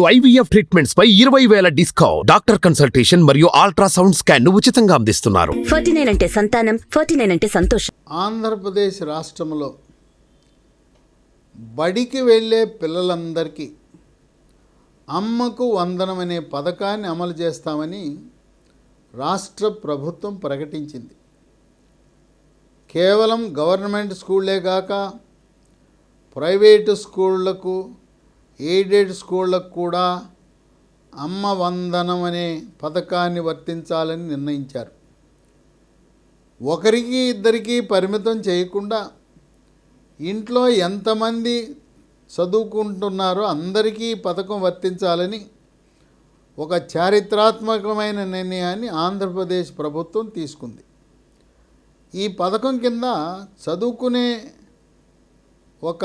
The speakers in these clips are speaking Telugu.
ఐవీఎఫ్ ట్రీట్మెంట్స్ పై ఇరవై వేల డిస్కౌంట్. డాక్టర్ కన్సల్టేషన్ మరియు అల్ట్రాసౌండ్ స్కాన్ను ఉచితంగా అందిస్తున్నారు. ఫార్టీ నైన్ అంటే సంతానం ఫార్టీ నైన్ అంటే సంతోషం. ఆంధ్రప్రదేశ్ రాష్ట్రంలో బడికి వెళ్ళే పిల్లలందరికీ అమ్మకు వందనం అనే పథకాన్ని అమలు చేస్తామని రాష్ట్ర ప్రభుత్వం ప్రకటించింది. కేవలం గవర్నమెంట్ స్కూళ్ళే కాక ప్రైవేటు స్కూళ్ళకు ఎయిడెడ్ స్కూళ్ళకు కూడా అమ్మ వందనం అనే పథకాన్ని వర్తించాలని నిర్ణయించారు. ఒకరికి ఇద్దరికి పరిమితం చేయకుండా ఇంట్లో ఎంతమంది చదువుకుంటున్నారో అందరికీ పథకం వర్తించాలని ఒక చారిత్రాత్మకమైన నిర్ణయాన్ని ఆంధ్రప్రదేశ్ ప్రభుత్వం తీసుకుంది. ఈ పథకం కింద చదువుకునే ఒక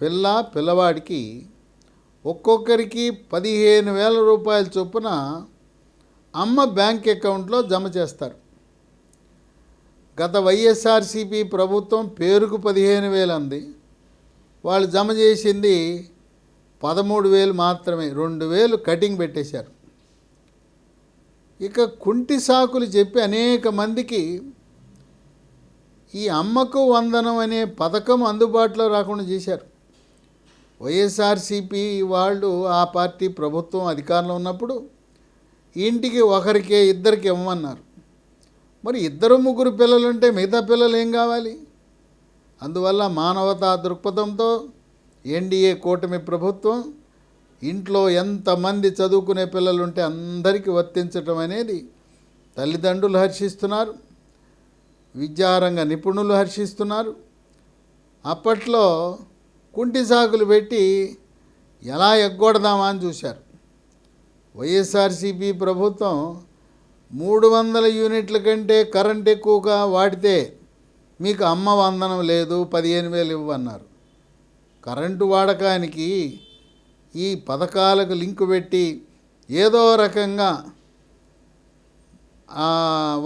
పిల్ల పిల్లవాడికి ఒక్కొక్కరికి పదిహేను వేల రూపాయల చొప్పున అమ్మ బ్యాంక్ అకౌంట్లో జమ చేస్తారు. గత వైఎస్ఆర్సీపీ ప్రభుత్వం పేరుకు పదిహేను వేలు అంది. వాళ్ళు జమ చేసింది పదమూడు వేలు మాత్రమే రెండు వేలు కటింగ్ పెట్టేశారు. ఇక కుంటి సాకులు చెప్పి అనేక మందికి ఈ అమ్మకు వందనం అనే పథకం అందుబాటులో రాకుండా చేశారు. వైఎస్ఆర్సీపీ వాళ్ళు ఆ పార్టీ ప్రభుత్వం అధికారంలో ఉన్నప్పుడు ఇంటికి ఒకరికే ఇద్దరికి ఇవ్వమన్నారు. మరి ఇద్దరు ముగ్గురు పిల్లలుంటే మిగతా పిల్లలు ఏం కావాలి? అందువల్ల మానవతా దృక్పథంతో ఎన్డీఏ కూటమి ప్రభుత్వం ఇంట్లో ఎంతమంది చదువుకునే పిల్లలుంటే అందరికీ వర్తించటం అనేది తల్లిదండ్రులు హర్షిస్తున్నారు. విద్యారంగ నిపుణులు హర్షిస్తున్నారు. అప్పట్లో కుంటి సాకులు పెట్టి ఎలా ఎగ్గొడదామా అని చూశారు. వైఎస్ఆర్సీపీ ప్రభుత్వం మూడు వందల యూనిట్ల కంటే కరెంట్ ఎక్కువగా వాడితే మీకు అమ్మ వందనం లేదు పదిహేను వేలు ఇవ్వన్నారు. కరెంటు వాడకానికి ఈ పథకాలకు లింకు పెట్టి ఏదో రకంగా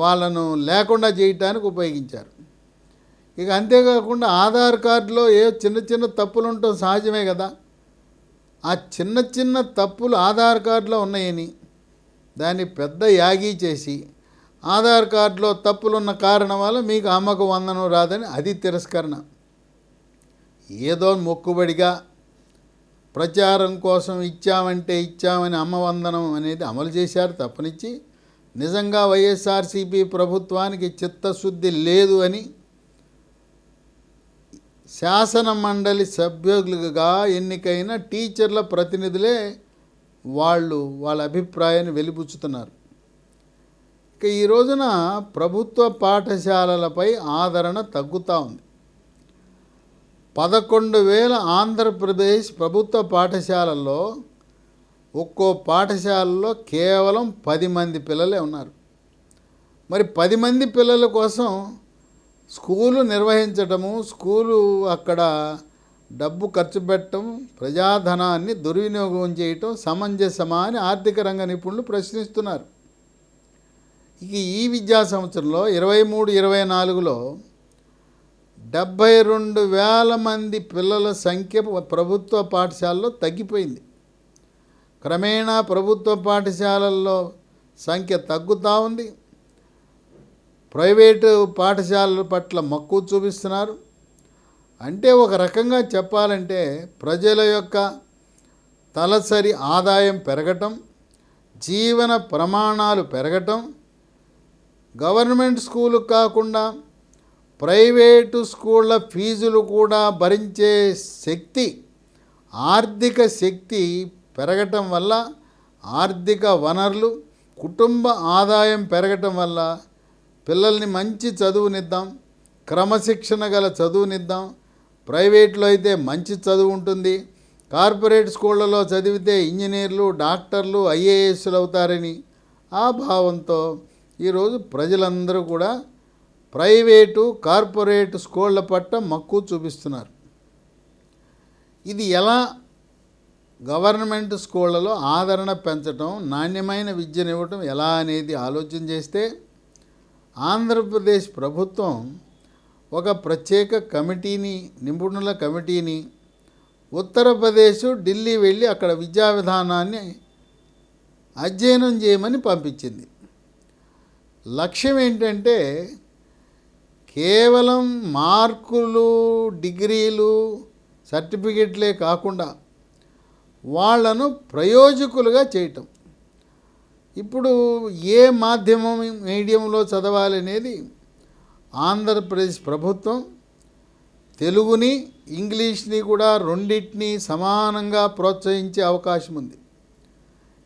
వాళ్ళను లేకుండా చేయటానికి ఉపయోగించారు. ఇక అంతేకాకుండా ఆధార్ కార్డులో ఏ చిన్న చిన్న తప్పులు ఉండటం సహజమే కదా. ఆ చిన్న చిన్న తప్పులు ఆధార్ కార్డులో ఉన్నాయని దాన్ని పెద్ద యాగి చేసి ఆధార్ కార్డులో తప్పులున్న కారణం వల్ల మీకు అమ్మకు వందనం రాదని అది తిరస్కరణ. ఏదో మొక్కుబడిగా ప్రచారం కోసం ఇచ్చామంటే ఇచ్చామని అమ్మ వందనం అనేది అమలు చేశారు తప్పనిచ్చి. నిజంగా వైఎస్ఆర్సీపీ ప్రభుత్వానికి చిత్తశుద్ధి లేదు అని శాసన మండలి సభ్యులుగా ఎన్నికైన టీచర్ల ప్రతినిధులే వాళ్ళు వాళ్ళ అభిప్రాయాన్ని వెలిపుచ్చుతున్నారు ఇక ఈ రోజున ప్రభుత్వ పాఠశాలలపై ఆదరణ తగ్గుతూ ఉంది. పదకొండు వేల ఆంధ్రప్రదేశ్ ప్రభుత్వ పాఠశాలల్లో ఒక్కో పాఠశాలలో కేవలం పది మంది పిల్లలే ఉన్నారు. మరి పది మంది పిల్లల కోసం స్కూలు నిర్వహించటము స్కూలు అక్కడ డబ్బు ఖర్చు పెట్టడం ప్రజాధనాన్ని దుర్వినియోగం చేయటం సమంజసమా అని ఆర్థిక రంగ నిపుణులు ప్రశ్నిస్తున్నారు. ఇక ఈ విద్యా సంవత్సరంలో ఇరవై మూడు ఇరవై నాలుగులో డెబ్భై రెండు వేల మంది పిల్లల సంఖ్య ప్రభుత్వ పాఠశాలలో తగ్గిపోయింది. క్రమేణా ప్రభుత్వ పాఠశాలల్లో సంఖ్య తగ్గుతూ ఉంది. ప్రైవేటు పాఠశాలల పట్ల మక్కువ చూపిస్తున్నారు. అంటే ఒక రకంగా చెప్పాలంటే ప్రజల యొక్క తలసరి ఆదాయం పెరగటం జీవన ప్రమాణాలు పెరగటం గవర్నమెంట్ స్కూలు కాకుండా ప్రైవేటు స్కూళ్ళ ఫీజులు కూడా భరించే శక్తి ఆర్థిక శక్తి పెరగటం వల్ల ఆర్థిక వనరులు కుటుంబ ఆదాయం పెరగటం వల్ల పిల్లల్ని మంచి చదువునిద్దాం క్రమశిక్షణ గల చదువునిద్దాం. ప్రైవేట్లో అయితే మంచి చదువు ఉంటుంది. కార్పొరేట్ స్కూళ్ళలో చదివితే ఇంజనీర్లు డాక్టర్లు ఐఏఎస్లు అవుతారని ఆ భావంతో ఈరోజు ప్రజలందరూ కూడా ప్రైవేటు కార్పొరేట్ స్కూళ్ళ పట్ల మక్కువ చూపిస్తున్నారు. ఇది ఎలా? గవర్నమెంట్ స్కూళ్ళలో ఆదరణ పెంచడం నాణ్యమైన విద్యనివ్వటం ఎలా అనేది ఆలోచన చేస్తే ఆంధ్రప్రదేశ్ ప్రభుత్వం ఒక ప్రత్యేక కమిటీని నిపుణుల కమిటీని ఉత్తరప్రదేశ్ ఢిల్లీ వెళ్ళి అక్కడ విద్యా విధానాన్ని అధ్యయనం చేయమని పంపించింది. లక్ష్యం ఏంటంటే కేవలం మార్కులు డిగ్రీలు సర్టిఫికెట్లే కాకుండా వాళ్ళను ప్రయోజకులుగా చేయటం. ఇప్పుడు ఏ మాధ్యమం మీడియంలో చదవాలి అనేది ఆంధ్రప్రదేశ్ ప్రభుత్వం తెలుగుని ఇంగ్లీష్ని కూడా రెండింటిని సమానంగా ప్రోత్సహించే అవకాశం ఉంది.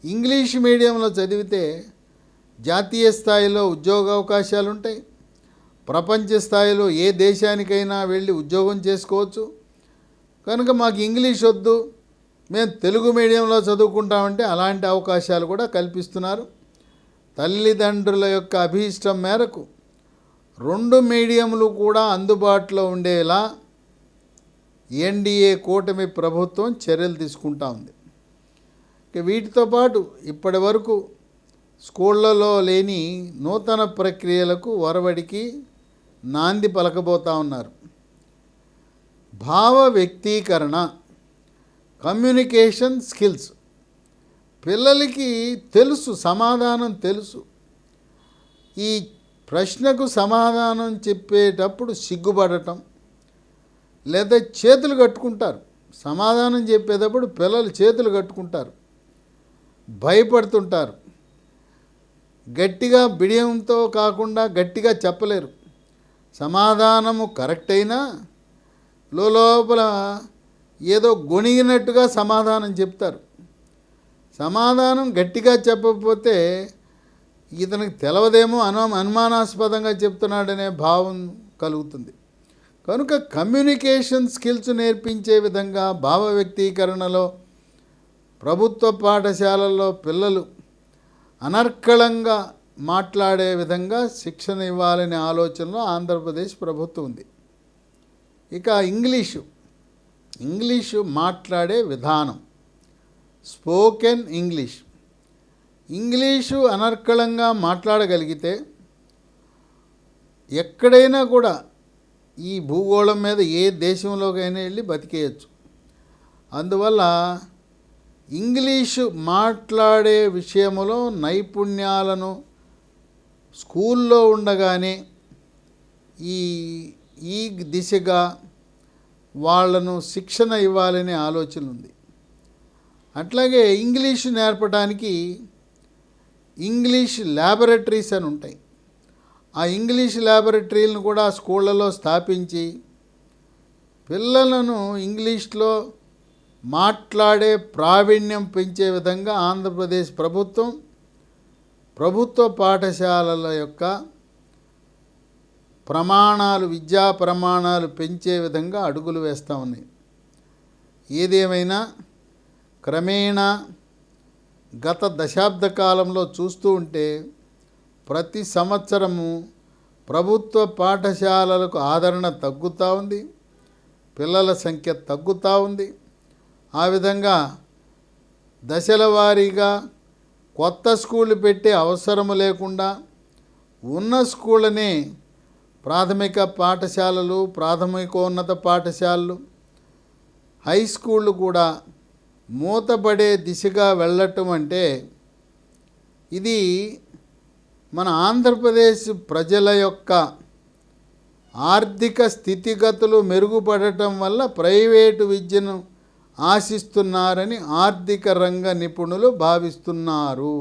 ఇంగ్లీష్ మీడియంలో చదివితే జాతీయ స్థాయిలో ఉద్యోగ అవకాశాలు ఉంటాయి. ప్రపంచ స్థాయిలో ఏ దేశానికైనా వెళ్ళి ఉద్యోగం చేసుకోవచ్చు. కనుక మాకు ఇంగ్లీష్ వద్దు. మేము తెలుగు మీడియంలో చదువుకుంటామంటే అలాంటి అవకాశాలు కూడా కల్పిస్తున్నారు. తల్లిదండ్రుల యొక్క అభీష్టం మేరకు రెండు మీడియంలు కూడా అందుబాటులో ఉండేలా ఎన్డీఏ కూటమి ప్రభుత్వం చర్యలు తీసుకుంటా ఉంది. ఇక వీటితో పాటు ఇప్పటి వరకు స్కూళ్ళలో లేని నూతన ప్రక్రియలకు వరవడికి నాంది పలకబోతా ఉన్నారు. భావ వ్యక్తీకరణ కమ్యూనికేషన్ స్కిల్స్. పిల్లలకి తెలుసు సమాధానం తెలుసు. ఈ ప్రశ్నకు సమాధానం చెప్పేటప్పుడు సిగ్గుపడటం లేదా చేతులు కట్టుకుంటారు. సమాధానం చెప్పేటప్పుడు పిల్లలు చేతులు కట్టుకుంటారు. భయపడుతుంటారు. గట్టిగా బిడియంతో కాకుండా గట్టిగా చెప్పలేరు. సమాధానము కరెక్ట్ అయినా లోపల ఏదో గొణిగినట్టుగా సమాధానం చెప్తారు. సమాధానం గట్టిగా చెప్పకపోతే ఇతనికి తెలవదేమో అను అనుమానాస్పదంగా చెప్తున్నాడనే భావం కలుగుతుంది. కనుక కమ్యూనికేషన్ స్కిల్స్ నేర్పించే విధంగా భావ వ్యక్తీకరణలో ప్రభుత్వ పాఠశాలల్లో పిల్లలు అనర్కళంగా మాట్లాడే విధంగా శిక్షణ ఇవ్వాలనే ఆలోచనలో ఆంధ్రప్రదేశ్ ప్రభుత్వం ఉంది. ఇక ఇంగ్లీషు. ఇంగ్లీషు మాట్లాడే విధానం. Spoken English. ఇంగ్లీషు అనర్కళంగా మాట్లాడగలిగితే ఎక్కడైనా కూడా ఈ భూగోళం మీద ఏ దేశంలోకైనా వెళ్ళి బతికేయచ్చు. అందువల్ల ఇంగ్లీషు మాట్లాడే విషయంలో నైపుణ్యాలను స్కూల్లో ఉండగానే ఈ ఈ దిశగా వాళ్ళను శిక్షణ ఇవ్వాలనే ఆలోచన ఉంది. అట్లాగే ఇంగ్లీష్ నేర్పడానికి ఇంగ్లీష్ ల్యాబొరేటరీస్ అని ఉంటాయి. ఆ ఇంగ్లీష్ ల్యాబొరేటరీలను కూడా స్కూళ్ళలో స్థాపించి పిల్లలను ఇంగ్లీష్లో మాట్లాడే ప్రావీణ్యం పెంచే విధంగా ఆంధ్రప్రదేశ్ ప్రభుత్వం ప్రభుత్వ పాఠశాలల యొక్క ప్రమాణాలు విద్యా ప్రమాణాలు పెంచే విధంగా అడుగులు వేస్తూ ఉన్నాయి ఏదేమైనా క్రమేణా గత దశాబ్ద కాలంలో చూస్తూ ఉంటే ప్రతి సంవత్సరము ప్రభుత్వ పాఠశాలలకు ఆదరణ తగ్గుతూ ఉంది పిల్లల సంఖ్య తగ్గుతూ ఉంది. ఆ విధంగా దశల వారీగా కొత్త స్కూళ్ళు పెట్టే అవసరం లేకుండా ఉన్న స్కూళ్ళనే ప్రాథమిక పాఠశాలలు ప్రాథమికోన్నత పాఠశాలలు హై స్కూళ్ళు కూడా మూతపడే దిశగా వెళ్ళటం అంటే ఇది మన ఆంధ్రప్రదేశ్ ప్రజల యొక్క ఆర్థిక స్థితిగతులు మెరుగుపడటం వల్ల ప్రైవేటు విద్యను ఆశిస్తున్నారని ఆర్థిక రంగ నిపుణులు భావిస్తున్నారు.